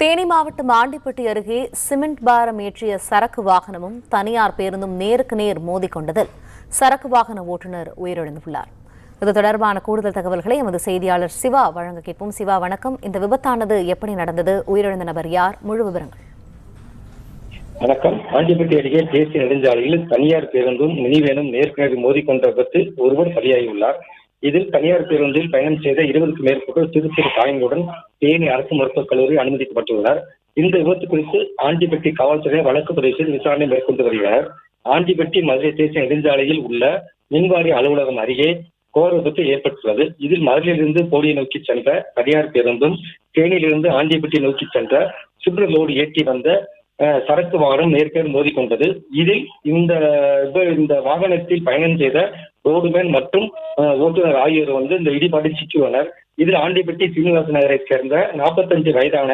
தேனி மாவட்டம் ஆண்டிப்பட்டி அருகே சிமெண்ட் பாரம் ஏற்றிய சரக்கு வாகனமும் தனியார் பேருந்தும் நேருக்கு நேர் மோதிக்கொண்டதில் சரக்கு வாகன ஓட்டுநர் உயிரிழந்துள்ளார். இது தொடர்பான கூடுதல் தகவல்களை எமது செய்தியாளர் சிவா வழங்க கேட்போம். சிவா வணக்கம். இந்த விபத்தானது எப்படி நடந்தது? உயிரிழந்த நபர் யார்? முழு விவரங்கள். வணக்கம். ஆண்டிப்பட்டி அருகே தேசிய நெடுஞ்சாலையில் தனியார் பேருந்தும் மினிவேனும் நேருக்கு நேர் மோதிக்கொண்ட விபத்து ஒருவர் பலியாகியுள்ளார். இதில் தனியார் பேருந்தில் பயணம் செய்த இருபதுக்கும் மேற்பட்டோர் சிறு சிறு காயங்களுடன் தேனி அரசு மருத்துவக் கல்லூரி அனுமதிக்கப்பட்டுள்ளனர். இந்த விபத்து குறித்து ஆண்டிப்பட்டி காவல்துறை வழக்கு பிரதேசத்தில் விசாரணை மேற்கொண்டு வருகிறார். ஆண்டிப்பட்டி மதுரை தேசிய நெடுஞ்சாலையில் உள்ள மின்வாரிய அலுவலகம் அருகே கோர விபத்து ஏற்பட்டுள்ளது. இதில் மதுரையிலிருந்து போடியை நோக்கி சென்ற தனியார் பேருந்தும் தேனியிலிருந்து ஆண்டிப்பட்டி நோக்கி சென்ற சுற்று லோடு ஏற்றி வந்த அஹ், சரக்கு வாகனம் நேர்கேர் மோதிக்கொண்டது. இதில் இந்த இந்த வாகனத்தில் பயணம் செய்த ரோடுமேன் மற்றும் ஓட்டுநர் ஆகியோர் வந்து இந்த இடிபாட்டில் சிக்கியுள்ளனர். இதில் ஆண்டிப்பட்டி சீனிவாச நகரை சேர்ந்த நாற்பத்தஞ்சு வயதான